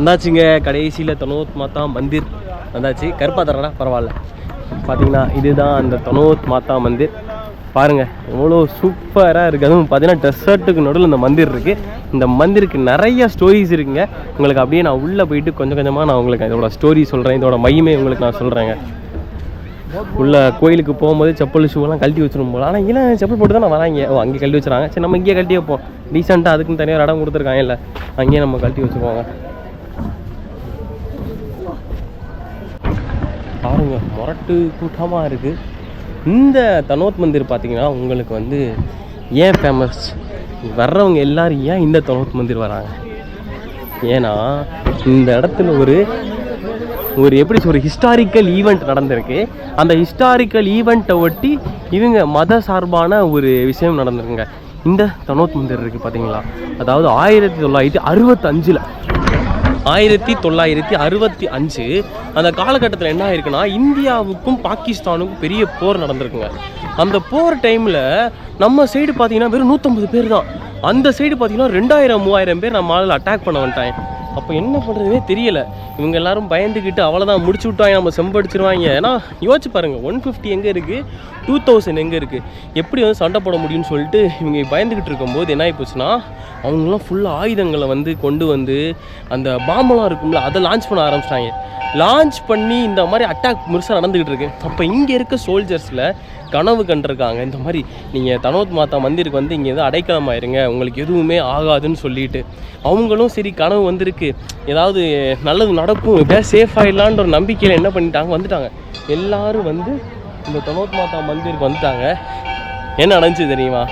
வந்தாச்சுங்க. கடைசியில் தனோத் மாதா மந்திர் வந்தாச்சு. கருப்பா தரடா பரவாயில்ல. பார்த்தீங்கன்னா இதுதான் அந்த தனோத் மாதா மந்திர். பாருங்கள் எவ்வளோ சூப்பராக இருக்குது அதுவும் பார்த்தீங்கன்னா டெசர்ட்டுக்கு நடுவில் இந்த மந்திர் இருக்குது இந்த மந்திருக்கு நிறைய ஸ்டோரிஸ் இருக்குங்க. உங்களுக்கு அப்படியே நான் உள்ளே போயிட்டு கொஞ்சம் கொஞ்சமாக நான் உங்களுக்கு இதோட ஸ்டோரி சொல்கிறேன் இதோட மையமே உங்களுக்கு நான் சொல்கிறேங்க உள்ள கோயிலுக்கு போகும்போது செப்பல் ஷூலாம் கழட்டி வச்சிடும் போல. ஆனால் இங்கே செப்பல் போட்டு தான் நான் வராங்க. ஓ அங்கே கழட்டி வச்சுறாங்க சரி நம்ம இங்கேயே கழட்டி வைப்போம் ரீசெண்டாக அதுக்குன்னு தனியாக இடம் கொடுத்துருக்காங்க இல்லை அங்கேயே நம்ம கழட்டி வச்சுக்குவோங்க பாருங்கள் முரட்டு கூட்டமாக இருக்குது இந்த தனோத் மந்திர் பார்த்திங்கன்னா உங்களுக்கு வந்து ஏன் ஃபேமஸ் வர்றவங்க எல்லாரும் ஏன் இந்த தனோத் மந்திர் வராங்க? ஏன்னா இந்த இடத்துல ஒரு ஒரு எப்படி சொல்ற ஹிஸ்டாரிக்கல் ஈவெண்ட் நடந்திருக்கு. அந்த ஹிஸ்டாரிக்கல் ஈவெண்ட்டை ஒட்டி இவங்க மத சார்பான ஒரு விஷயம் நடந்திருக்குங்க. இந்த தனோத் மந்திர் இருக்குது பார்த்தீங்களா அதாவது ஆயிரத்தி தொள்ளாயிரத்தி அறுபத்தஞ்சில் ஆயிரத்தி தொள்ளாயிரத்தி அறுபத்தி அஞ்சு அந்த காலகட்டத்தில் என்ன ஆயிருக்குன்னா இந்தியாவுக்கும் பாகிஸ்தானுக்கும் பெரிய போர் நடந்திருக்குங்க. அந்த போர் டைமில் நம்ம சைடு பார்த்தீங்கன்னா வெறும் நூற்றம்பது பேர் தான். அந்த சைடு பார்த்தீங்கன்னா ரெண்டாயிரம் மூவாயிரம் பேர் நம்ம ஆளில் அட்டாக் பண்ண வந்துட்டாங்க. அப்போ என்ன பண்ணுறதுனே தெரியல. இவங்க எல்லாரும் பயந்துக்கிட்டு அவ்வளோதான் முடிச்சு விட்டாங்க நம்ம செம்படிச்சிருவாங்க. ஏன்னா யோசிச்சு பாருங்கள் ஒன் ஃபிஃப்டி எங்கே இருக்குது டூ தௌசண்ட் எங்கே இருக்குது எப்படி வந்து சண்டை போட முடியும்னு சொல்லிட்டு இவங்க பயந்துக்கிட்டு இருக்கும்போது என்ன ஆகிப்போச்சுன்னா அவங்களாம் ஃபுல்லாக ஆயுதங்களை வந்து கொண்டு வந்து அந்த பாம்பெலாம் இருக்கும்ல அதை லான்ச் பண்ண ஆரம்பிச்சிட்டாங்க. லான்ச் பண்ணி இந்த மாதிரி அட்டாக் முழுசாக நடந்துக்கிட்டு இருக்கு. அப்போ இங்கே இருக்க சோல்ஜர்ஸில் கனவு கண்டிருக்காங்க. இந்த மாதிரி நீங்கள் தனோத் மாதா மந்திருக்கு வந்து இங்கே எதுவும் அடைக்கலமாயிருங்க உங்களுக்கு எதுவுமே ஆகாதுன்னு சொல்லிட்டு அவங்களும் சரி கனவு வந்திருக்கு. ஏதாவது நல்லது நடக்கும். எப்படியா சேஃப் ஆகிடலான்ற ஒரு நம்பிக்கையில் என்ன பண்ணிட்டாங்க? வந்துட்டாங்க. எல்லாரும் வந்து இந்த தனோத் மாதா மந்திருக்கு வந்துட்டாங்க. என்ன நடந்துச்சு தெரியுமா?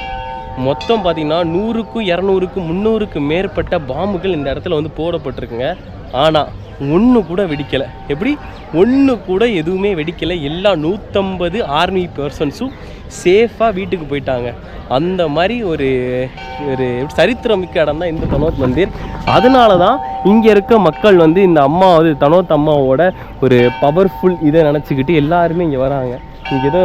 மொத்தம் பார்த்தீங்கன்னா நூறுக்கும் இரநூறுக்கும் முந்நூறுக்கும் மேற்பட்ட பாம்புகள் இந்த இடத்துல வந்து போடப்பட்டிருக்குங்க. ஆனால் ஒன்று கூட வெடிக்கலை. எப்படி? ஒன்று கூட எதுவுமே வெடிக்கலை. எல்லா நூற்றம்பது ஆர்மி பர்சன்ஸும் சேஃபாக வீட்டுக்கு போயிட்டாங்க. அந்த மாதிரி ஒரு ஒரு சரித்திரமிக்க இடம் தான் இந்த தனோத் மந்திர். அதனால தான் இங்கே இருக்க மக்கள் வந்து இந்த அம்மா வந்து தனோத் அம்மாவோட ஒரு பவர்ஃபுல் இதை நினச்சிக்கிட்டு எல்லாருமே இங்கே வராங்க. இங்கே ஏதோ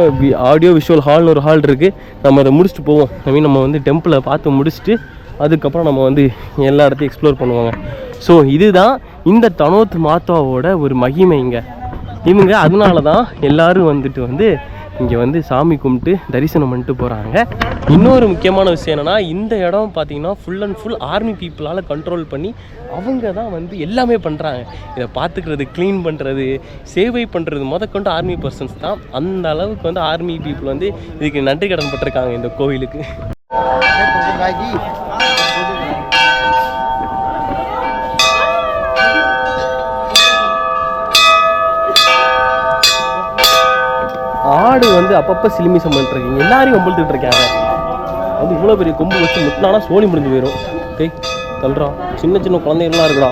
ஆடியோ விஷுவல் ஹால்னு ஒரு ஹால் இருக்குது நம்ம அதை முடிச்சுட்டு போவோம். ஐ மீன் நம்ம வந்து டெம்பிளை பார்த்து முடிச்சுட்டு அதுக்கப்புறம் நம்ம வந்து எல்லா இடத்தையும் எக்ஸ்ப்ளோர் பண்ணுவாங்க. ஸோ இதுதான் இந்த தனோத் மாதாவோட ஒரு மகிமை இங்கே இவங்க அதனால தான் எல்லாரும் வந்துட்டு வந்து இங்கே வந்து சாமி கும்பிட்டு தரிசனம் பண்ணிட்டு போகிறாங்க இன்னொரு முக்கியமான விஷயம் என்னென்னா இந்த இடம் பார்த்தீங்கன்னா ஃபுல் அண்ட் ஃபுல் ஆர்மி பீப்புளால் கண்ட்ரோல் பண்ணி அவங்க தான் வந்து எல்லாமே பண்ணுறாங்க இதை பார்த்துக்கிறது க்ளீன் பண்ணுறது சேவை பண்ணுறது முதற்கொண்டு ஆர்மி பர்சன்ஸ் தான். அந்த அளவுக்கு வந்து ஆர்மி பீப்புள் வந்து இதுக்கு நன்றி கடன் பட்டிருக்காங்க இந்த கோவிலுக்கு. ஆடு வந்து அப்பப்போ சிலுமிசம் பண்ணிட்டுருக்கீங்க எல்லாரையும் ஒம்பழுத்துட்டு இருக்காங்க. வந்து இவ்வளோ பெரிய கொம்பு வச்சு முட்டினானா சோழி முடிஞ்சு போயிடும் டேய் தள்ளுறா சின்ன சின்ன குழந்தைகள்லாம் இருக்குடா.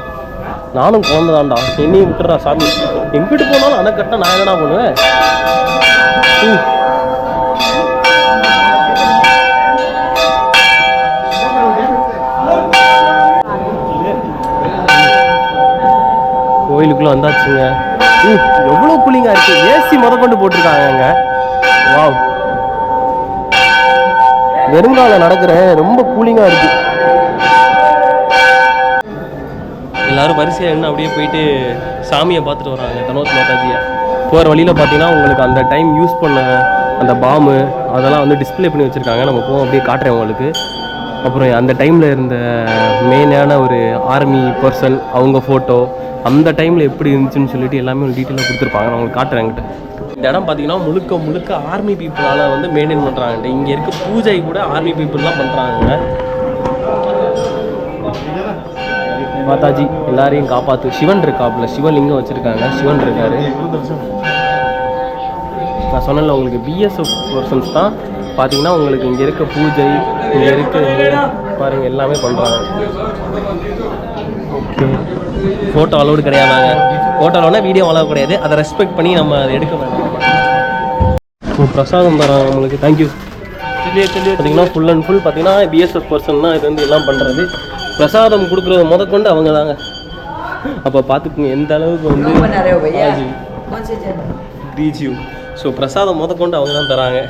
நானும் குழந்தை தான்டா என்னையும் விட்டுறா சாமி. எங்கிட்டு போனாலும் அதை கட்ட நான் என்னடா பண்ணுவேன்? கோயிலுக்குள்ளே கோயிலுக்குள்ள வந்தாச்சுங்க. எவ்வளோ எவ்வளவு இருக்குது இருக்கு. ஏசி முத கொண்டு போட்டிருக்காங்க வாவ் வெறுங்கால நடக்கிறேன் ரொம்ப கூலிங்கா இருக்கு. எல்லாரும் வரிசையாக என்ன அப்படியே போயிட்டு சாமியை பார்த்துட்டு வராங்க தனோத் மாதாஜியை. போகிற வழியில் பார்த்தீங்கன்னா உங்களுக்கு அந்த டைம் யூஸ் பண்ண அந்த பாம்பு அதெல்லாம் வந்து டிஸ்பிளே பண்ணி வச்சுருக்காங்க. நம்ம போவோம் அப்படியே காட்டுறேன் உங்களுக்கு. அப்புறம் அந்த டைமில் இருந்த மெயினான ஒரு ஆர்மி பர்சன் அவங்க ஃபோட்டோ அந்த டைமில் எப்படி இருந்துச்சுன்னு சொல்லிட்டு எல்லாமே ஒரு டீட்டெயிலாக கொடுத்துருப்பாங்க. நான் உங்களுக்கு காட்டுறேன் என்கிட்ட. இந்த இடம் பார்த்தீங்கன்னா முழுக்க முழுக்க ஆர்மி பீப்புளால் வந்து மெயின்டைன் பண்ணுறாங்கட்டு இங்கே இருக்க பூஜை கூட ஆர்மி பீப்புள் தான் பண்ணுறாங்க மாதாஜி எல்லாரையும் காப்பாற்று சிவன் இருக்காப்புல. சிவலிங்கம் வச்சிருக்காங்க. சிவன் இருக்காரு. நான் சொன்னேன்ல உங்களுக்கு பிஎஸ்எஃப் பர்சன்ஸ் தான் பார்த்தீங்கன்னா உங்களுக்கு இங்கே இருக்க பூஜை இங்கே இருக்க பாருங்கள் எல்லாமே பண்ணுறாங்க ஃபோட்டோ அலோடு கிடையாதாங்க. ஃபோட்டோவில் அலோனா வீடியோ அலோவ் கிடையாது. அதை ரெஸ்பெக்ட் பண்ணி நம்ம அதை எடுக்க வேண்டாம். பிரசாதம் தரோம் உங்களுக்கு. தேங்க்யூ பார்த்தீங்கன்னா ஃபுல் அண்ட் ஃபுல் பார்த்தீங்கன்னா பிஎஸ்எஃப் பர்சன் தான் இது வந்து எல்லாம் பண்ணுறது பிரசாதம் கொடுக்குறது முதற்கொண்டு அவங்க தாங்க அப்போ பார்த்துக்குங்க எந்த அளவுக்கு வந்து டிஜியூ ஸோ பிரசாதம் முத அவங்க தான் தராங்க.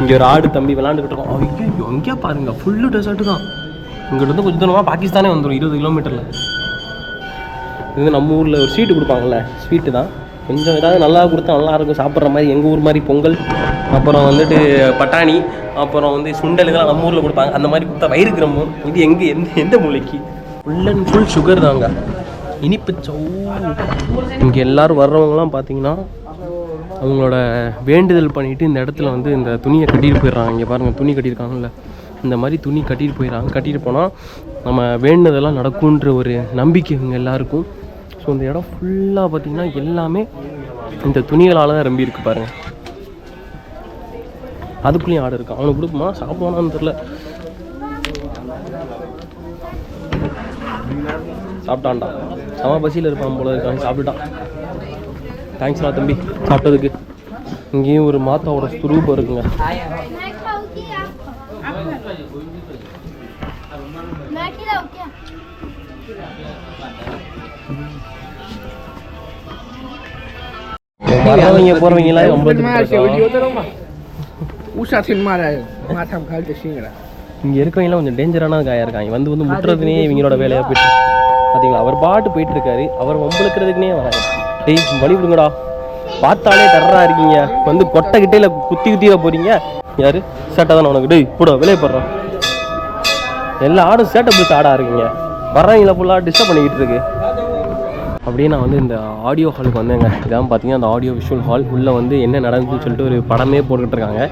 இங்கே ஒரு ஆடு தம்பி விளாண்டுக்கிட்டு இருக்கோம். அவங்க எங்கேயா பாருங்க ஃபுல்லு டெசர்ட்டு தான். இங்கிட்ட கொஞ்சம் தூரமாக பாகிஸ்தானே வந்துடும் இருபது கிலோமீட்டரில் இது வந்து நம்ம ஊரில் ஒரு ஸ்வீட்டு கொடுப்பாங்கல்ல ஸ்வீட்டு தான். கொஞ்சம் ஏதாவது நல்லா கொடுத்தா நல்லா இருக்கும் சாப்பிட்ற மாதிரி எங்கள் ஊர் மாதிரி பொங்கல். அப்புறம் வந்துட்டு பட்டாணி அப்புறம் வந்து சுண்டல் இதெல்லாம் நம்ம ஊரில் கொடுப்பாங்க. அந்த மாதிரி கொடுத்தா வயிறு கிரம்பும். இது எங்கே எந்த எந்த மூலைக்கு ஃபுல் அண்ட் ஃபுல் சுகர் தாங்க இனிப்பு சௌ. இங்கே எல்லோரும் வர்றவங்களாம் பார்த்தீங்கன்னா அவங்களோட வேண்டுதல் பண்ணிட்டு இந்த இடத்துல வந்து இந்த துணியை கட்டிட்டு போயிடுறாங்க. இங்கே பாருங்கள் துணி கட்டியிருக்காங்கல்ல. இந்த மாதிரி துணி கட்டிட்டு போயிடறாங்க கட்டிட்டு போனால் நம்ம வேண்டுதெல்லாம் நடக்குன்ற ஒரு நம்பிக்கை இவங்க எல்லாருக்கும். ஸோ இந்த இடம் ஃபுல்லாக பார்த்தீங்கன்னா எல்லாமே இந்த துணிகளால் தான் நம்பி இருக்கு பாருங்க. அதுக்குள்ளேயும் ஆடு இருக்கு? அவனுக்கு கொடுக்குமா? சாப்பிடுவானான்னு தெரில சாப்பிட்டான்டா. அவன் பசியில் இருப்பான் போல இருக்கான். சாப்பிட்டுட்டான். தேங்க்ஸ்டா தம்பி. சாப்பிட்டதுக்கு. இங்கேயும் ஒரு மாத்தாவோட ஸ்வரூபம் இருக்குங்க வரவங்க போகிறவங்க எல்லாம் ரொம்ப lah. இங்கே இருக்கவங்கலாம் கொஞ்சம் டேஞ்சரான காயா இருக்காங்க வந்து வந்து முட்டுறதுனே இவங்களோட வேலையாக போயிட்டு பார்த்தீங்களா அவர் பாட்டு போயிட்டு இருக்காரு அவர் வம்பளுக்கிறதுக்குனே வராங்க டேய் வழி விடுங்கடா பார்த்தாலே டர்ரா இருக்கீங்க வந்து கொட்டை கிட்டையில குத்தி குத்தியில போறீங்க யாரு சேட்டை தானே உனக்கு டேய் போட வெளியே போடுறான் எல்லா ஆடும் சேட்டை பிடிச்ச ஆடா இருக்கீங்க வர்றவங்கள ஃபுல்லாக டிஸ்டர்ப் பண்ணிக்கிட்டு இருக்கு அப்படியே நான் வந்து இந்த ஆடியோ ஹாலுக்கு வந்தேங்க. இதான் பார்த்தீங்கன்னா அந்த ஆடியோ விஷுவல் ஹால் உள்ளே வந்து என்ன நடந்துச்சுன்னு சொல்லிட்டு ஒரு படமே போட்டுக்கிட்டு இருக்காங்க.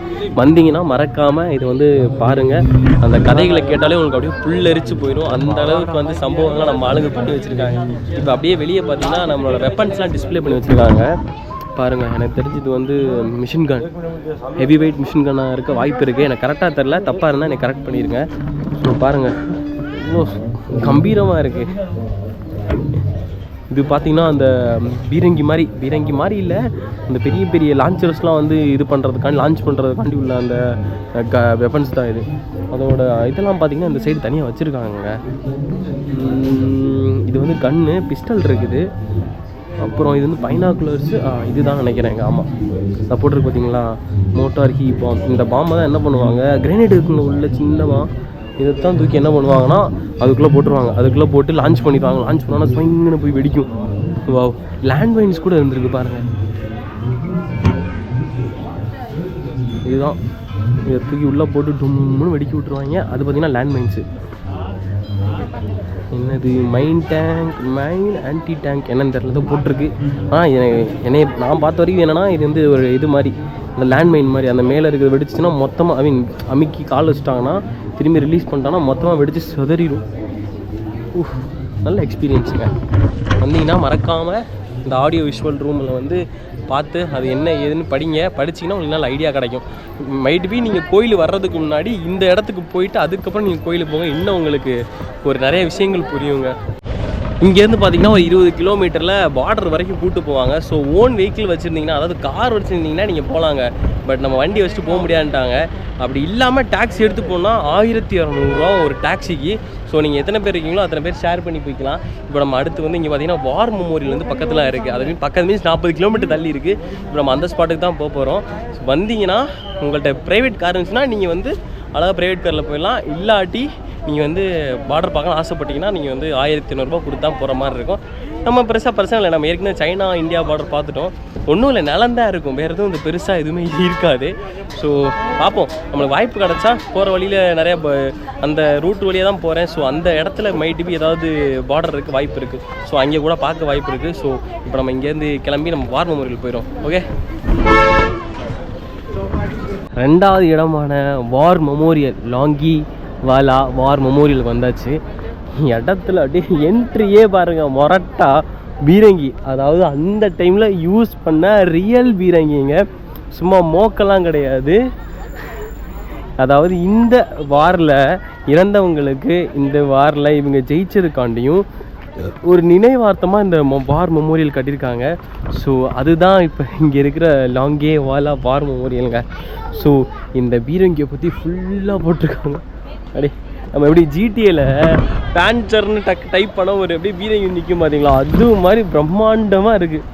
வந்தீங்கன்னா மறக்காமல் இது வந்து பாருங்கள் அந்த கதைகளை கேட்டாலே உங்களுக்கு அப்படியே புல்லரிச்சு போயிடும். அந்த அளவுக்கு வந்து சம்பவங்கள்லாம் நம்ம ஆளுங்க பண்ணி வச்சுருக்காங்க. இப்போ அப்படியே வெளியே பார்த்தீங்கன்னா நம்மளோட வெப்பன்ஸ்லாம் டிஸ்ப்ளே பண்ணி வச்சுருக்காங்க. பாருங்கள் எனக்கு தெரிஞ்சது வந்து machine gun heavy weight machine கன்னாக இருக்க வாய்ப்பு இருக்குது எனக்கு கரெக்டாக தெரில தப்பாக இருந்தால் எனக்கு கரெக்ட் பண்ணிடுங்க ஸோ பாருங்கள் இவ்வளோ கம்பீரமாக இருக்குது இது பார்த்தீங்கன்னா அந்த பீரங்கி மாதிரி பீரங்கி மாதிரி இல்லை அந்த பெரிய பெரிய லான்ச்சர்ஸ்லாம் வந்து இது பண்ணுறதுக்காண்டி லான்ச் பண்ணுறதுக்காண்டி உள்ள அந்த க வெப்பன்ஸ் தான் இது. அதோட இதெல்லாம் பார்த்தீங்கன்னா இந்த சைடு தனியாக வச்சுருக்காங்க. இது வந்து கன்று பிஸ்டல் இருக்குது. அப்புறம் இது வந்து பைனாக்குலர்ஸு இதுதான் எங்கள் ஆமாம் சப்போர்ட் போட்டிருக்கு பார்த்தீங்களா மோட்டார் ஹீ பாம் இந்த பாம்பை தான் என்ன பண்ணுவாங்க? கிரேனைட் இருக்குங்க உள்ள சின்னமாக இதை தான் தூக்கி என்ன பண்ணுவாங்கன்னா அதுக்குள்ளே போட்டுருவாங்க. அதுக்குள்ளே போட்டு லான்ச் பண்ணிப்பாங்க லான்ச் பண்ணால் ஸ்வைங்கன்னு போய் வெடிக்கும். வா லேண்ட் மைன்ஸ் கூட இருந்திருக்கு பாருங்கள் இதுதான். இதை தூக்கி உள்ளே போட்டு டும்முன்னு வெடிக்க விட்ருவாங்க அது பார்த்தீங்கன்னா லேண்ட் மைன்ஸு என்னது? Mine tank mine anti tank என்னன்னு தெரியல போட்டிருக்கு. ஆனால் என்னை நான் பார்த்த வரைக்கும் என்னென்னா இது வந்து ஒரு இது மாதிரி. அந்த லேண்ட்மைன் மாதிரி அந்த மேலே இருக்கிறது வெடிச்சுன்னா மொத்தமாக ஐ மீன் அமுக்கி கால் வச்சிட்டாங்கன்னா திரும்பி ரிலீஸ் பண்ணிட்டாங்கன்னா மொத்தமாக வெடிச்சு சிதறிடும். நல்ல எக்ஸ்பீரியன்ஸுங்க வந்தீங்கன்னா மறக்காமல் இந்த ஆடியோ விஷுவல் ரூமில் வந்து பார்த்து அது என்ன ஏதுன்னு படிங்க. படிச்சிங்கன்னா உங்களுக்கு நல்ல ஐடியா கிடைக்கும். மைட் பி நீங்கள் கோயில் வர்றதுக்கு முன்னாடி இந்த இடத்துக்கு போயிட்டு அதுக்கப்புறம் நீங்கள் கோயிலுக்கு போங்க. இன்னும் உங்களுக்கு ஒரு நிறைய விஷயங்கள் புரியுங்க. இங்கேருந்து பார்த்தீங்கன்னா ஒரு இருபது கிலோமீட்டரில் பார்டர் வரைக்கும் கூட்டு போவாங்க. ஸோ ஓன் வெஹிக்கிள் வச்சுருந்தீங்கன்னா அதாவது கார் வச்சுருந்தீங்கன்னா நீங்கள் போகலாங்க பட் நம்ம வண்டி வச்சுட்டு போக முடியாதுன்ட்டாங்க. அப்படி இல்லாமல் டாக்ஸி எடுத்து போனால் ஆயிரத்தி இரநூறுவா ஒரு டாக்ஸிக்கு ஸோ நீங்கள் எத்தனை பேர் இருக்கீங்களோ அத்தனை பேர் ஷேர் பண்ணி போய்க்கலாம். இப்போ நம்ம அடுத்து வந்து இங்கே பார்த்தீங்கன்னா வார் மெமோரியல் வந்து பக்கத்தில் இருக்குது அது மீன் பக்கத்து மீன்ஸ் நாற்பது கிலோமீட்டர் தள்ளி இருக்குது இப்போ நம்ம அந்த ஸ்பாட்டுக்கு தான் போக போகிறோம் ஸோ வந்தீங்கன்னா உங்கள்கிட்ட ப்ரைவேட் கார் இருந்துச்சுன்னா நீங்கள் வந்து அழகாக ப்ரைவேட் காரில் போயிடலாம். இல்லாட்டி நீங்கள் வந்து பார்டர் பார்க்க ஆசைப்பட்டீங்கன்னா நீங்கள் வந்து ஆயிரத்தி ஐநூறுரூபா கொடுத்தா போகிற மாதிரி இருக்கும். நம்ம பெருசாக பிரச்சனை இல்லை. நம்ம ஏற்கனவே சைனா இந்தியா பார்டர் பார்த்துட்டோம். ஒன்றும் இல்லை நிலம் தான் இருக்கும். வேறு எதுவும் இந்த பெருசாக எதுவுமே இருக்காது. ஸோ பார்ப்போம். நம்மளுக்கு வாய்ப்பு கிடச்சா போகிற வழியில் நிறைய ப- அந்த ரூட் வழியாக தான் போகிறேன் ஸோ அந்த இடத்துல மைட்டு பி ஏதாவது பார்டர் இருக்குது வாய்ப்பு இருக்குது ஸோ அங்கே கூட பார்க்க வாய்ப்பு இருக்குது ஸோ இப்போ நம்ம இங்கேருந்து கிளம்பி நம்ம வார் மெமோரியல் போயிடும் ஓகே ரெண்டாவது இடமான வார் மெமோரியல் லாங்கி வாலா வார் மெமோரியலுக்கு வந்தாச்சு. இடத்துல அப்படியே என்ட்ரியே பாருங்கள் மொரட்டா பீரங்கி. அதாவது அந்த டைமில் யூஸ் பண்ண ரியல் பீரங்கிங்க. சும்மா மோக்கெல்லாம் கிடையாது. அதாவது இந்த வாரில் இறந்தவங்களுக்கு இந்த வாரில் இவங்க ஜெயிச்சதுக்காண்டியும் ஒரு நினைவார்த்தமாக இந்த மொ- வார் மெமோரியல் கட்டியிருக்காங்க. ஸோ அதுதான் இப்போ இங்கே இருக்கிற லாங்கே வாலா வார் மெமோரியலுங்க ஸோ இந்த பீரங்கியை பற்றி ஃபுல்லாக போட்டிருக்காங்க. அடே நம்ம எப்படி ஜிடிஏல பேன்ச்சர்னு டக் டைப் பண்ண ஒரு எப்படி பீரங்கி நிற்கும் பார்த்தீங்களா அது மாதிரி பிரம்மாண்டமாக இருக்குது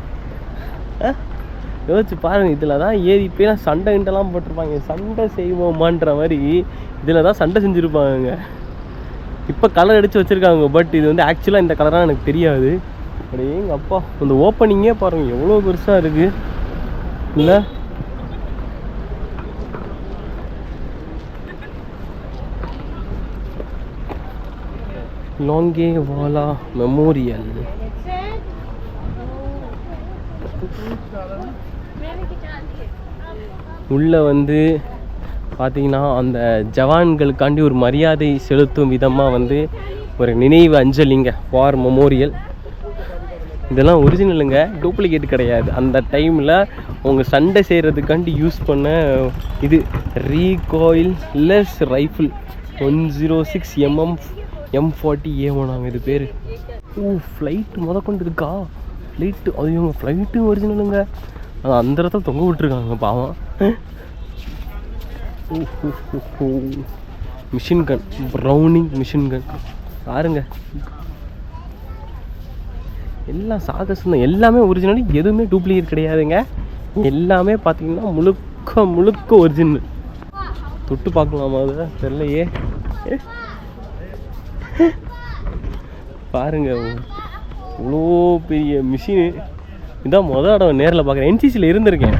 யோசிச்சு பாருங்க இதில் தான் ஏறி இப்போலாம் சண்டை கிண்டெல்லாம் போட்டிருப்பாங்க. சண்டை செய்வோமான்ற மாதிரி இதில் தான் சண்டை செஞ்சுருப்பாங்க இப்போ கலர் அடித்து வச்சுருக்காங்க பட் இது வந்து ஆக்சுவலாக இந்த கலராக எனக்கு தெரியாது. அப்படியே எங்கள் அப்பா இந்த ஓப்பனிங்கே பாருங்கள் எவ்வளோ பெருசாக இருக்குது இல்லை? லாங்கே வாலா மெமோரியல் உள்ளே வந்து பார்த்தீங்கன்னா அந்த ஜவான்களுக்காண்டி ஒரு மரியாதை செலுத்தும் விதமாக வந்து ஒரு நினைவு அஞ்சலிங்க வார் மெமோரியல் இதெல்லாம் ஒரிஜினலுங்க டூப்ளிகேட் கிடையாது. அந்த டைமில் அவங்க சண்டை செய்கிறதுக்காண்டி யூஸ் பண்ண இது. Recoilless rifle one zero six MM M forty A ஒன்னாங்க இது பேர். ஓ ஃப்ளைட்டு முத கொண்டு இருக்கா ஃப்ளைட்டு அது இவங்க ஃப்ளைட்டு ஒரிஜினலுங்க அது அந்த இடத்துல தொங்க விட்டுருக்காங்க பாவம். Machine gun Browning machine gun பாருங்க. எல்லாம் சாகசம் தான். எல்லாமே ஒரிஜினல் எதுவுமே டூப்ளிகேட் கிடையாதுங்க. எல்லாமே பார்த்தீங்கன்னா முழுக்க முழுக்க ஒரிஜினல் தொட்டு பார்க்கலாமா அதை? தெரியலையே. பாருங்க இவ்வளோ பெரிய மிஷினு இதான் மொதல் இடம் நேரில் பார்க்குறேன். என்சிசியில் இருந்திருக்கேன்.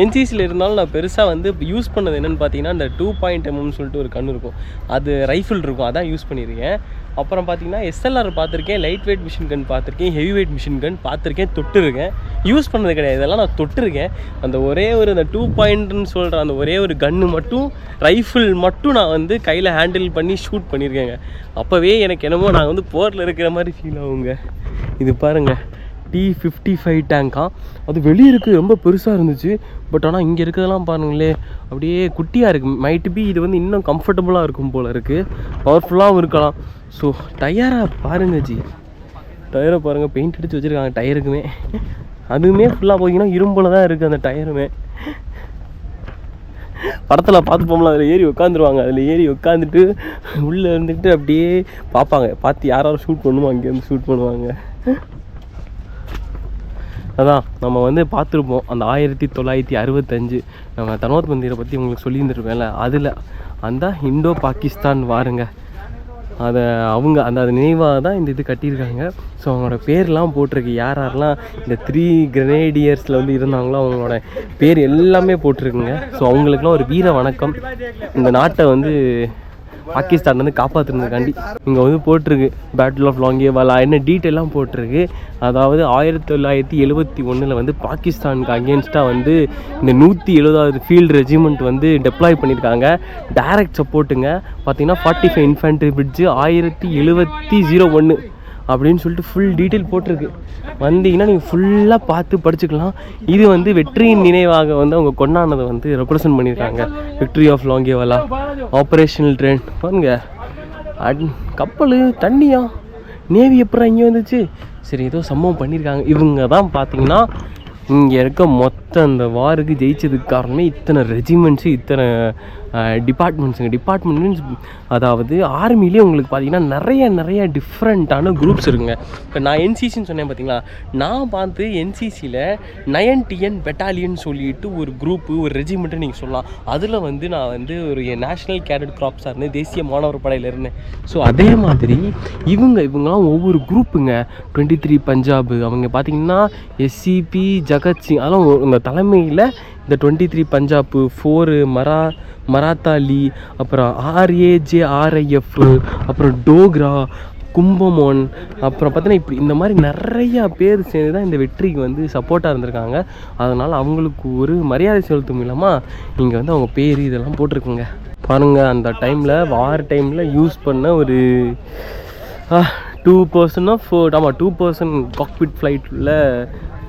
என்சிசியில் இருந்தாலும் நான் பெருசாக வந்து யூஸ் பண்ணது என்னென்னு பார்த்தீங்கன்னா இந்த டூ பாயிண்ட் எம்எம்னு சொல்லிட்டு ஒரு கன்று இருக்கும். அது ரைஃபிள் இருக்கும். அதான் யூஸ் பண்ணியிருக்கேன். அப்புறம் பார்த்தீங்கன்னா எஸ்எல்ஆர் பார்த்துருக்கேன் லைட் வெயிட் மிஷின் கன் பார்த்துருக்கேன் ஹெவி வெயிட் மிஷின் கன் பார்த்துருக்கேன் தொட்டிருக்கேன். யூஸ் பண்ணது கிடையாது இதெல்லாம் நான் தொட்டிருக்கேன். அந்த ஒரே ஒரு அந்த டூ பாயிண்ட்னு சொல்கிற அந்த ஒரே ஒரு கன்று மட்டும் ரைஃபிள் மட்டும் நான் வந்து கையில் ஹேண்டில் பண்ணி ஷூட் பண்ணியிருக்கேங்க அப்போவே எனக்கு என்னமோ நான் வந்து போரில் இருக்கிற மாதிரி ஃபீல் ஆகுங்க. இது பாருங்கள் டி ஃபிஃப்டி ஃபைவ் டேங்க்கா அது வெளியே இருக்குது ரொம்ப பெருசாக இருந்துச்சு. பட் ஆனால் இங்கே இருக்கிறதெல்லாம் பாருங்களே அப்படியே குட்டியாக இருக்குது மைட் பி இது வந்து இன்னும் கம்ஃபர்டபுளாக இருக்கும் போல் இருக்குது பவர்ஃபுல்லாகவும் இருக்கலாம். ஸோ டயரை பாருங்க ஜி. டயரை பாருங்கள் பெயிண்ட் அடித்து வச்சுருக்காங்க டயருக்குமே அதுவுமே ஃபுல்லாக பார்த்தீங்கன்னா இரும்பில் தான் இருக்குது அந்த டயருமே படத்தில் பார்த்துப்போம்ல அதில் ஏறி உட்காந்துருவாங்க அதில் ஏறி உட்காந்துட்டு உள்ளே இருந்துக்கிட்டு அப்படியே பார்ப்பாங்க. பார்த்து யாராவது ஷூட் பண்ணுவோம் அங்கேருந்து ஷூட் பண்ணுவாங்க. அதான் நம்ம வந்து பார்த்துருப்போம் அந்த ஆயிரத்தி தொள்ளாயிரத்தி அறுபத்தஞ்சு நம்ம தனோத் மந்திரை பற்றி உங்களுக்கு சொல்லியிருந்துருப்பேன்ல அதில் அந்த இந்தோ பாகிஸ்தான் வாருங்க. அதை அவங்க அந்த அது நினைவாக தான் இந்த இது கட்டியிருக்காங்க. ஸோ அவங்களோட பேர்லாம் போட்டிருக்கு. யார் யாரெல்லாம் இந்த த்ரீ கிரனேடியர்ஸில் வந்து இருந்தாங்களோ அவங்களோட பேர் எல்லாமே போட்டிருக்குங்க. ஸோ அவங்களுக்குலாம் ஒரு வீர வணக்கம். இந்த நாட்டை வந்து பாகிஸ்தான் வந்து காப்பாற்றுனதுக்காண்டி இங்கே வந்து போட்டிருக்கு. பேட்டில் ஆஃப் லாங்கேவாலா என்ன டீட்டெயிலாம் போட்டிருக்கு. அதாவது ஆயிரத்தி தொள்ளாயிரத்தி எழுபத்தி ஒன்றில் வந்து பாகிஸ்தானுக்கு அகேன்ஸ்டாக வந்து இந்த நூற்றி எழுபதாவது ஃபீல்டு ரெஜிமெண்ட் வந்து டெப்ளாய் பண்ணியிருக்காங்க. டைரக்ட் சப்போர்ட்டுங்க பார்த்தீங்கன்னா ஃபார்ட்டி ஃபைவ் இன்ஃபேண்ட்ரி பிரிட்ஜு ஆயிரத்தி எழுபத்தி ஜீரோ ஒன்று அப்படின்னு சொல்லிட்டு ஃபுல் டீட்டெயில் போட்டிருக்கு. வந்தீங்கன்னா நீங்கள் ஃபுல்லாக பார்த்து படிச்சுக்கலாம். இது வந்து வெற்றியின் நினைவாக வந்து அவங்க கொண்டாடினதை வந்து ரெப்ரசன்ட் பண்ணியிருக்காங்க. Victory of Longewala operational train பாருங்க. அட் கப்பல் தண்ணியா? நேவி எப்பறம் இங்கே வந்துச்சு? சரி ஏதோ சம்பவம் பண்ணியிருக்காங்க. இவங்க தான் பார்த்தீங்கன்னா இங்கே இருக்க மொத்த அந்த வாருக்கு ஜெயிச்சதுக்கு காரணமே இத்தனை ரெஜிமெண்ட்ஸு இத்தனை டிபார்ட்மெண்ட்ஸுங்க டிபார்ட்மெண்ட் மீன்ஸ் அதாவது ஆர்மிலேயே உங்களுக்கு பார்த்தீங்கன்னா நிறைய நிறைய டிஃப்ரெண்ட்டான குரூப்ஸ் இருக்குங்க. இப்போ நான் என்சிசின்னு சொன்னேன் பார்த்தீங்களா நான் பார்த்து என்சிசியில் நயன் டிஎன் பெட்டாலியன் சொல்லிட்டு ஒரு குரூப்பு ஒரு ரெஜிமெண்ட்டு நீங்கள் சொல்லலாம். அதில் வந்து நான் வந்து ஒரு நேஷ்னல் கேடட் கிராப்ஸாக இருந்தேன் தேசிய மாணவர் படையில் இருந்தேன். ஸோ அதே மாதிரி இவங்க இவங்கலாம் ஒவ்வொரு குரூப்புங்க டுவெண்ட்டி த்ரீ பஞ்சாபு அவங்க பார்த்தீங்கன்னா எஸ்சிபி ஜகத்சிங் அதெல்லாம் இந்த தலைமையில் இந்த டுவெண்ட்டி த்ரீ பஞ்சாப்பு ஃபோரு மரா மராத்தாலி அப்புறம் ஆர்ஏஜே ஆர்ஐஎஃப் அப்புறம் டோக்ரா கும்பமோன் அப்புறம் பார்த்தீங்கன்னா இப்படி இந்த மாதிரி நிறையா பேர் சேர்ந்து தான் இந்த வெற்றிக்கு வந்து சப்போர்ட்டாக இருந்திருக்காங்க. அதனால் அவங்களுக்கு ஒரு மரியாதை செலுத்தும் இல்லாமல் இங்கே வந்து அவங்க பேர் இதெல்லாம் போட்டிருக்குங்க. பாருங்கள் அந்த டைமில் வார் டைமில் யூஸ் பண்ண ஒரு டூ பர்சனோ ஃபோர் ஆமாம் டூ பர்சன் காக்பிட் ஃப்ளைட்டில்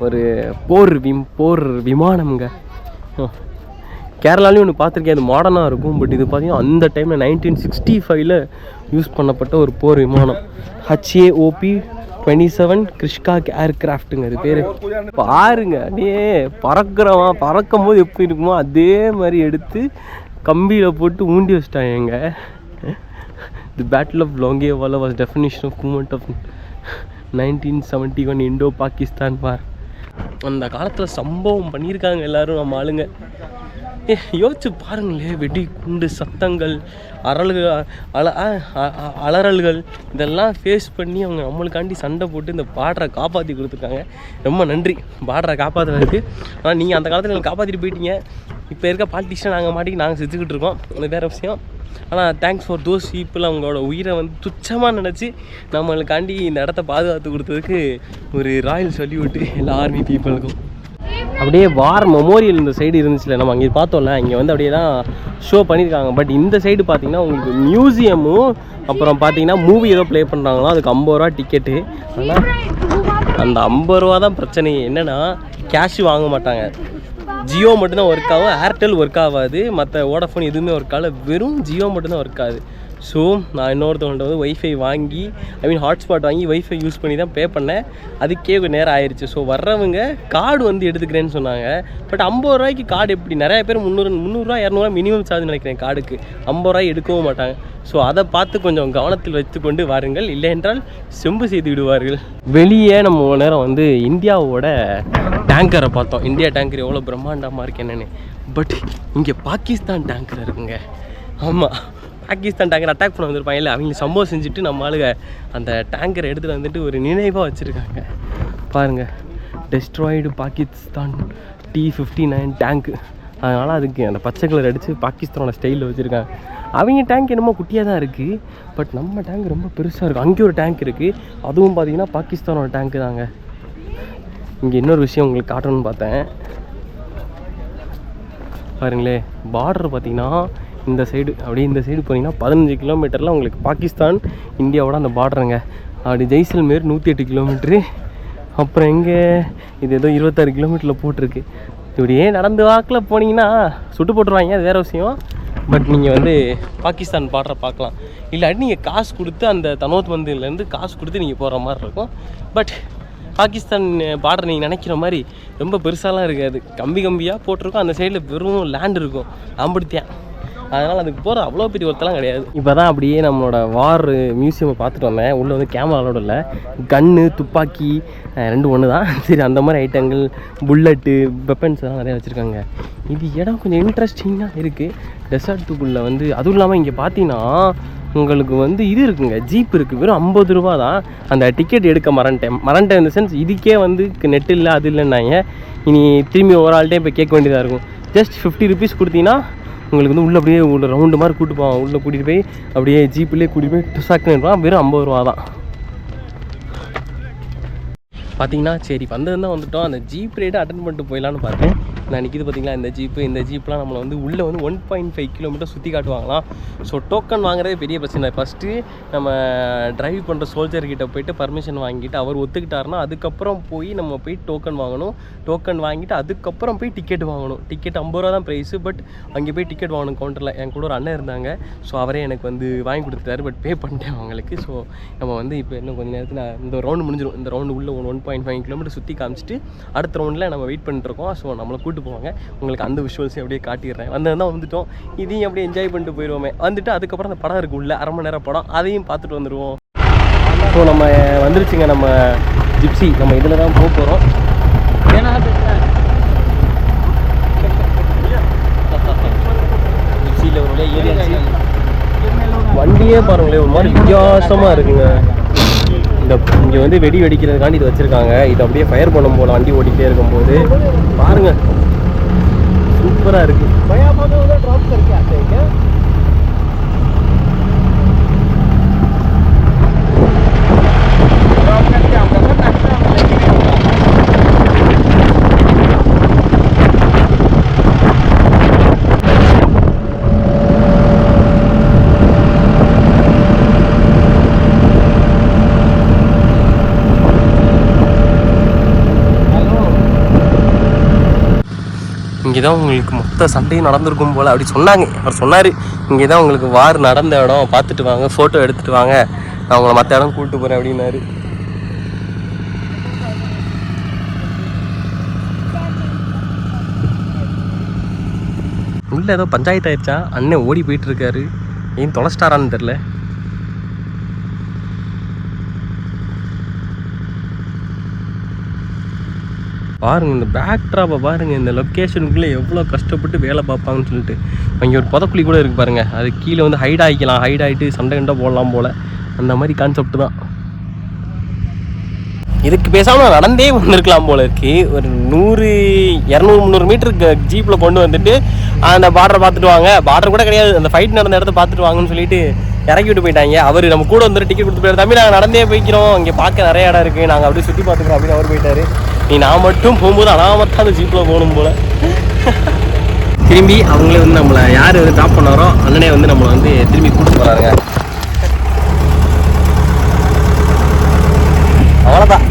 ஒரு போர் விம் போர் விமானம்ங்க. கேரளாலையும் ஒன்று பார்த்துருக்கேன் அது மாடர்னாக இருக்கும் பட் இது பார்த்தீங்கன்னா அந்த டைமில் நைன்டீன் சிக்ஸ்டி ஃபைவ்ல யூஸ் பண்ணப்பட்ட ஒரு போர் விமானம். HA OP twenty seven Krishak ஏர்கிராஃப்ட்டுங்க அது பேர். பாருங்க அப்படியே பறக்கிறவன் பறக்கும் போது எப்படி இருக்குமோ அதே மாதிரி எடுத்து கம்பியில் போட்டு ஊண்டி வச்சிட்டாங்க the battle of Longewala was definition of moment of nineteen seventy one Indo Pakistan war அந்த காலத்தில் சம்பவம் பண்ணியிருக்காங்க எல்லாரும் நம்ம ஆளுங்க. ஏ யோசிச்சு பாருங்களேன் வெடி குண்டு சத்தங்கள் அரல்கள் அல அ- அ- அலறல்கள் இதெல்லாம் ஃபேஸ் பண்ணி அவங்க நம்மளுக்காண்டி சண்டை போட்டு இந்த பாடரை காப்பாற்றி கொடுத்துருக்காங்க. ரொம்ப நன்றி பாடரை காப்பாற்றுறதுக்கு ஆனால் நீங்கள் அந்த காலத்தில் எங்களை காப்பாற்றிட்டு போயிட்டீங்க. இப்போ இருக்க பாலிட்டிஷியன் நாங்கள் மாட்டிக்கு நாங்கள் செஞ்சுக்கிட்டு இருக்கோம். அது வேறு விஷயம். ஆனால் தேங்க்ஸ் ஃபார் தோஸ் பீப்புள் அவங்களோட உயிரை வந்து துச்சமாக நினச்சி நம்மளுக்காண்டி இந்த இடத்த பாதுகாத்து கொடுத்ததுக்கு ஒரு ராயல் சொல்லிவிட்டு எல்லா ஆர்மி பீப்புளுக்கும் அப்படியே வார் மெமோரியல் இந்த சைடு இருந்துச்சுல நம்ம அங்கே பார்த்தோம்ல இங்கே வந்து அப்படியே தான் ஷோ பண்ணியிருக்காங்க. பட் இந்த சைடு பார்த்தீங்கன்னா உங்களுக்கு மியூசியமும் அப்புறம் பார்த்தீங்கன்னா மூவி ஏதோ ப்ளே பண்ணுறாங்களோ அதுக்கு ஐம்பது ரூபா டிக்கெட்டு ஆனால் அந்த ஐம்பது ரூபா தான் பிரச்சனை என்னென்னா கேஷ் வாங்க மாட்டாங்க. ஜியோ மட்டும்தான் ஒர்க் ஆகும். ஏர்டெல் ஒர்க் ஆகாது. மற்ற வோடஃபோன் எதுவுமே ஒர்க் ஆகல. வெறும் ஜியோ மட்டும்தான் ஒர்க் ஆகுது. ஸோ நான் இன்னொருத்தவங்கள்ட்ட வந்து ஒய்ஃபை வாங்கி ஐ மீன் ஹாட்ஸ்பாட் வாங்கி ஒய்ஃபை யூஸ் பண்ணி தான் பே பண்ணேன். அதுக்கே கொஞ்சம் நேரம் ஆயிடுச்சு ஸோ வர்றவங்க கார்டு வந்து எடுத்துக்கிறேன்னு சொன்னாங்க. பட் ஐம்பது ரூபாய்க்கு கார்டு எப்படி? நிறைய பேர் முந்நூறு முந்நூறுரூவா இரநூறுவா மினிமம் சார்ஜ் நினைக்கிறேன் கார்டுக்கு ஐம்பது ரூபாய் எடுக்கவும் மாட்டாங்க. ஸோ அதை பார்த்து கொஞ்சம் கவனத்தில் வைத்துக்கொண்டு வாருங்கள். இல்லை என்றால் செம்பு செய்து விடுவார்கள். வெளியே நம்ம நேரம் வந்து இந்தியாவோட டேங்கரை பார்த்தோம். இந்தியா டேங்கர் எவ்வளோ பிரம்மாண்டமாக இருக்கு என்னென்னு. பட் இங்கே பாகிஸ்தான் டேங்கர் இருக்குங்க. ஆமாம் பாகிஸ்தான் டேங்கர் அட்டாக் பண்ண வந்திருப்பாங்க. இல்லை அவங்க சம்பவம் செஞ்சுட்டு நம்ம ஆளுங்க அந்த டேங்கரை எடுத்துகிட்டு வந்துட்டு ஒரு நினைவாக வச்சுருக்காங்க. பாருங்கள் destroyed Pakistan T fifty nine டேங்க்கு அதனால் அதுக்கு அந்த பச்சை கலர் அடித்து பாகிஸ்தானோட ஸ்டைலில் வச்சுருக்காங்க. அவங்க டேங்க் என்னமோ குட்டியாக தான் இருக்குது பட் நம்ம டேங்க் ரொம்ப பெருசாக இருக்குது அங்கே ஒரு டேங்க் இருக்குது அதுவும் பார்த்தீங்கன்னா பாகிஸ்தானோட டேங்க்கு தாங்க. இங்கே இன்னொரு விஷயம் உங்களுக்கு காட்டணும்னு பார்த்தேன். பாருங்களே பார்டர் பார்த்தீங்கன்னா இந்த சைடு அப்படியே இந்த சைடு போனீங்கன்னா பதினஞ்சு கிலோமீட்டரில் உங்களுக்கு பாகிஸ்தான் இந்தியாவோட அந்த பார்டருங்க அப்படி ஜெய்சல்மேர் நூற்றி எட்டு கிலோமீட்ரு அப்புறம் எங்கே? இது ஏதோ இருபத்தாறு கிலோமீட்டரில் போட்டிருக்கு. இப்படியே நடந்து வாக்கில் போனீங்கன்னா சுட்டு போட்டுருவாங்க அது வேறு விஷயம். பட் நீங்கள் வந்து பாகிஸ்தான் பாடுற பார்க்கலாம். இல்லாட்டி நீங்கள் காசு கொடுத்து அந்த தனோத் மந்திலேருந்து காசு கொடுத்து நீங்கள் போகிற மாதிரி இருக்கும். பட் பாகிஸ்தான் பார்டர் நீங்கள் நினைக்கிற மாதிரி ரொம்ப பெருசாலாம் இருக்காது. கம்பி கம்பியாக போட்டிருக்கோம். அந்த சைடில் வெறும் லேண்ட் இருக்கும். அம்படுத்தியான் அதனால் அதுக்கு போகிற அவ்வளோ பெரிய ஒருத்தலாம் கிடையாது. இப்போ தான் அப்படியே நம்மளோட வார் மியூசியமை பார்த்துட்டு வந்தேன். உள்ளே வந்து கேமராவோட இல்லை. கன்று துப்பாக்கி ரெண்டு ஒன்று தான் சரி அந்த மாதிரி ஐட்டங்கள் புல்லட்டு வெப்பன்ஸ் எல்லாம் நிறையா வச்சுருக்காங்க. இது இடம் கொஞ்சம் இன்ட்ரெஸ்டிங்காக இருக்குது டெசர்ட்டுக்குள்ளே வந்து அதுவும் இல்லாமல் இங்கே பார்த்தீங்கன்னா உங்களுக்கு வந்து இது இருக்குங்க. ஜீப் இருக்குது வெறும் ஐம்பது ரூபா தான் அந்த டிக்கெட் எடுக்க மறந்துட்டேன். மறந்துட்டேன் இந்த சென்ஸ் இதுக்கே வந்து நெட் இல்லை அது இல்லைன்னாங்க. இனி திரும்பி ஒரு ஆள்கிட்டே இப்போ கேட்க வேண்டியதாக இருக்கும். ஜஸ்ட் ஃபிஃப்டி ருபீஸ் கொடுத்தீங்கன்னா உங்களுக்கு வந்து உள்ளே அப்படியே உள்ள ரவுண்டு மாதிரி கூட்டு போவான். உள்ளே கூட்டிகிட்டு போய் அப்படியே ஜீப்பிலே கூட்டிகிட்டு போய் டுசாக்குன்னு இருப்பான் வெறும் ஐம்பது ரூபா தான். பார்த்தீங்கன்னா சரி வந்தது தான் வந்துட்டோம். அந்த ஜீப் ரைடு அட்டன் பண்ணிட்டு போயிடலான்னு பார்த்தேன். நான் நிற்கிது பார்த்தீங்களா இந்த ஜீப்பு இந்த ஜீப்லாம் நம்மளை வந்து உள்ளே வந்து ஒன் பாயிண்ட் ஃபைவ் கிலோமீட்டர் சுற்றி காட்டுவாங்களாம். ஸோ டோக்கன் வாங்குறதே பெரிய பிரச்சனை. ஃபஸ்ட்டு நம்ம டிரைவ் பண்ணுற சோல்ஜர்கிட்ட போயிட்டு பர்மிஷன் வாங்கிட்டு அவர் ஒத்துக்கிட்டாருன்னா அதுக்கப்புறம் போய் நம்ம போய் டோக்கன் வாங்கணும். டோக்கன் வாங்கிட்டு அதுக்கப்புறம் போய் டிக்கெட் வாங்கணும். டிக்கெட் ஐம்பது ரூபா தான் ப்ரைஸு பட் அங்கே போய் டிக்கெட் வாங்கணும் கவுண்டரில் என் கூட ஒரு அண்ணன் இருந்தாங்க. ஸோ அவரே எனக்கு வந்து வாங்கி கொடுத்துட்டாரு பட் பே பண்ணிட்டேன் அவங்களுக்கு. ஸோ நம்ம வந்து இப்போ இன்னும் கொஞ்சம் நேரத்தில் இந்த ரவுண்டு முடிஞ்சிடும் இந்த ரவுண்டு உள்ள one one point five kilometre சுற்றி காமிச்சிட்டு அடுத்த ரவுண்டில் நம்ம வெயிட் பண்ணிட்டுருக்கோம் ஸோ நம்மளை கூட்டு போவாங்க. உங்களுக்கு அந்த விஷுவல்ஸையும் அப்படியே காட்டிடுறேன். வந்து தான் வந்துட்டோம். இதையும் அப்படியே என்ஜாய் பண்ணிட்டு போயிடுவோமே வந்துட்டு அதுக்கப்புறம் அந்த படம் இருக்கு உள்ள அரை மணி நேரம் படம். அதையும் பார்த்துட்டு வந்துடுவோம் ஸோ நம்ம வந்துருச்சுங்க நம்ம ஜிப்சி நம்ம இதில் தான் போக போகிறோம் ஜிப்சியில் ஒரு வழியாக ஏறியாச்சு வண்டியே பாருங்களேன் ஒரு மாதிரி வித்தியாசமாக இருக்குங்க. இந்த இங்கே வந்து வெடி வெடிக்கிறதுக்காண்டி இது வச்சுருக்காங்க. இது அப்படியே ஃபயர் பண்ணும் போல் வண்டி ஓடிக்கிட்டே இருக்கும்போது. பாருங்க. சூப்பராக இருக்கு. இங்கே தான் உங்களுக்கு மொத்த சண்டையும் நடந்திருக்கும் போல் அப்படி சொன்னாங்க. அவர் சொன்னார் இங்கே தான் உங்களுக்கு வார் நடந்த இடம் பார்த்துட்டு வாங்க ஃபோட்டோ எடுத்துகிட்டு வாங்க. நான் உங்களை மற்ற இடம் கூப்பிட்டு போகிறேன் அப்படின்னாரு. உள்ள ஏதோ பஞ்சாயத்து ஆயிடுச்சா அண்ணன் ஓடி போயிட்டு இருக்காரு. ஏன் தொலைச்சிட்டாரான்னு தெரில பாருங்கள் இந்த பேக் ட்ராப்பை பாருங்கள் இந்த லொக்கேஷனுக்குள்ளே எவ்வளோ கஷ்டப்பட்டு வேலை பார்ப்பாங்கன்னு சொல்லிட்டு. அங்கே ஒரு புதக்குழி கூட இருக்குது பாருங்கள் அது கீழே வந்து ஹைட் ஆகிக்கலாம். ஹைட் ஆகிட்டு சண்டை கண்டா போடலாம் போல். அந்த மாதிரி கான்செப்ட் தான். இதுக்கு பேசாமல் நடந்தே வந்திருக்கலாம் போல இருக்கு. ஒரு நூறு இரநூறு முந்நூறு மீட்டருக்கு ஜீப்பில் கொண்டு வந்துட்டு அந்த பார்டரை பார்த்துட்டு வாங்க. பார்டர் கூட கிடையாது. அந்த ஃபைட் நடந்த இடத்த பார்த்துட்டு வாங்கன்னு சொல்லிட்டு இறக்கி விட்டு போயிட்டாங்க அவர் நம்ம கூட வந்துட்டு டிக்கெட் கொடுத்து போயிட்டார் தம்பி நாங்கள் நடந்தே போய்க்கிறோம் இங்கே பார்க்க நிறைய இடம் இருக்குது நாங்கள் அப்படியே சுற்றி பார்த்துக்கிறோம் அப்படின்னு அவர் போயிட்டாரு நீ நான் மட்டும் போகும்போது அனாமத்தான் அந்த ஜீப்பில் போகணும் போல திரும்பி அவங்களே வந்து நம்மளை யார் வந்து ட்ராப் பண்ணாரோ அண்ணனே வந்து நம்மளை வந்து திரும்பி கூப்பிட்டு போகிறாருங்க அவ்வளோதான்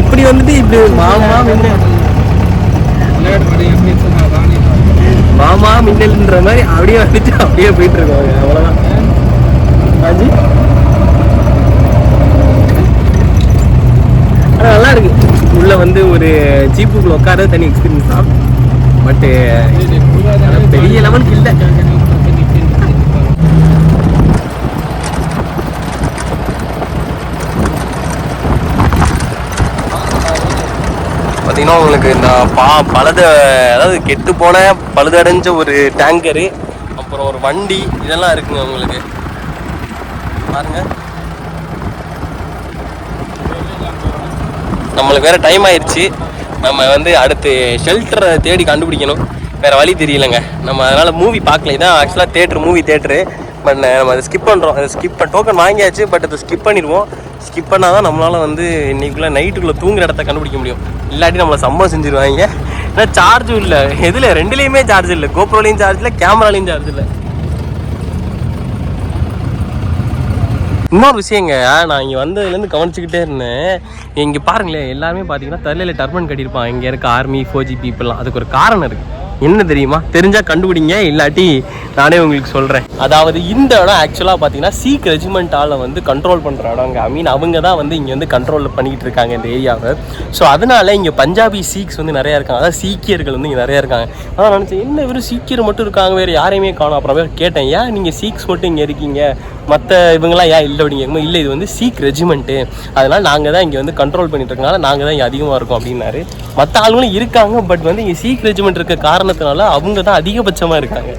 இப்படி வந்துட்டு இப்படி மாமா வந்து மாமா மின்னல்ன்ற மாதிரி அப்படியே வந்துட்டு அப்படியே போயிட்டு இருக்கோம் அவ்வளோதான் ஆஜி? ஆனால் நல்லா இருக்கு. உள்ள வந்து ஒரு ஜீப்புக்குள்ள உட்கார தனி எக்ஸ்பீரியன்ஸ் தான் பட்டு பெரிய லெவனுக்கு இல்லை. பார்த்தீங்கன்னா உங்களுக்கு இந்த பா பழுத அதாவது கெட்டு போன பழுதடைஞ்ச ஒரு டேங்கரு அப்புறம் ஒரு வண்டி இதெல்லாம் இருக்குங்க உங்களுக்கு. பாருங்க. நம்மளுக்கு வேற டைம் ஆயிடுச்சு நம்ம வந்து அடுத்து ஷெல்டரை தேடி கண்டுபிடிக்கணும். வேற வழி தெரியலங்க. நம்ம அதனால மூவி பார்க்கல. இதான் ஆக்சுவலாக தேட்ரு மூவி தேட்ரு பட் நம்ம அதை ஸ்கிப் பண்ணுறோம் அதை ஸ்கிப் டோக்கன் வாங்கியாச்சு பட் அதை ஸ்கிப் பண்ணிடுவோம். ஸ்கிப் பண்ணால் தான் நம்மளால் வந்து இன்றைக்குள்ளே நைட்டுக்குள்ளே தூங்குற இடத்த கண்டுபிடிக்க முடியும். இல்லாட்டி நம்மளை சம்பவம் செஞ்சுருவாங்க. ஏன்னா சார்ஜும் இல்லை. எதில்? ரெண்டுலேயுமே சார்ஜ் இல்லை. கோப்ரோலையும் சார்ஜ் இல்லை கேமராலையும் சார்ஜ் இல்லை. இன்னொரு விஷயங்க நான் இங்கே வந்ததுலேருந்து கவனிச்சுக்கிட்டே இருந்தேன். இங்கே பாருங்களேன் எல்லாருமே பார்த்தீங்கன்னா தலையில் டர்பன் கட்டியிருப்பான் இங்கே இருக்க ஆர்மி ஃபோஜி பீப்புளெலாம் அதுக்கு ஒரு காரணம் இருக்குது என்ன தெரியுமா? தெரிஞ்சால் கண்டுபிடிங்க இல்லாட்டி நானே உங்களுக்கு சொல்கிறேன் அதாவது இந்த இடம் ஆக்சுவலாக பார்த்தீங்கன்னா சீக் ரெஜிமெண்ட்டால் வந்து கண்ட்ரோல் பண்ணுற இடங்க. ஐ மீன் அவங்க தான் வந்து இங்கே வந்து கண்ட்ரோல் பண்ணிக்கிட்டு இருக்காங்க இந்த ஏரியாவை ஸோ அதனால இங்கே பஞ்சாபி சீக்ஸ் வந்து நிறையா இருக்காங்க. அதாவது சீக்கியர்கள் வந்து இங்கே நிறையா இருக்காங்க. அதான் நினச்சேன் என்ன வெறும் சீக்கியர் மட்டும் இருக்காங்க வேறு யாரையுமே காணும். அப்புறம் கேட்டேன் ஏன் நீங்கள் சீக்ஸ் மட்டும் இங்கே இருக்கீங்க? மற்ற இவங்கெல்லாம் ஏன் இல்லை அப்படிங்க இல்லை இது வந்து சீக் ரெஜிமெண்ட்டு அதனால் நாங்கள் தான் இங்கே வந்து கண்ட்ரோல் பண்ணிட்டு இருக்கனால நாங்கள் தான் இங்கே அதிகமாக இருக்கோம் அப்படின்னாரு. மற்ற ஆளுங்களும் இருக்காங்க பட் வந்து இங்கே சீக் ரெஜிமெண்ட் இருக்க காரணத்தினால அவங்க தான் அதிகபட்சமாக இருக்காங்க.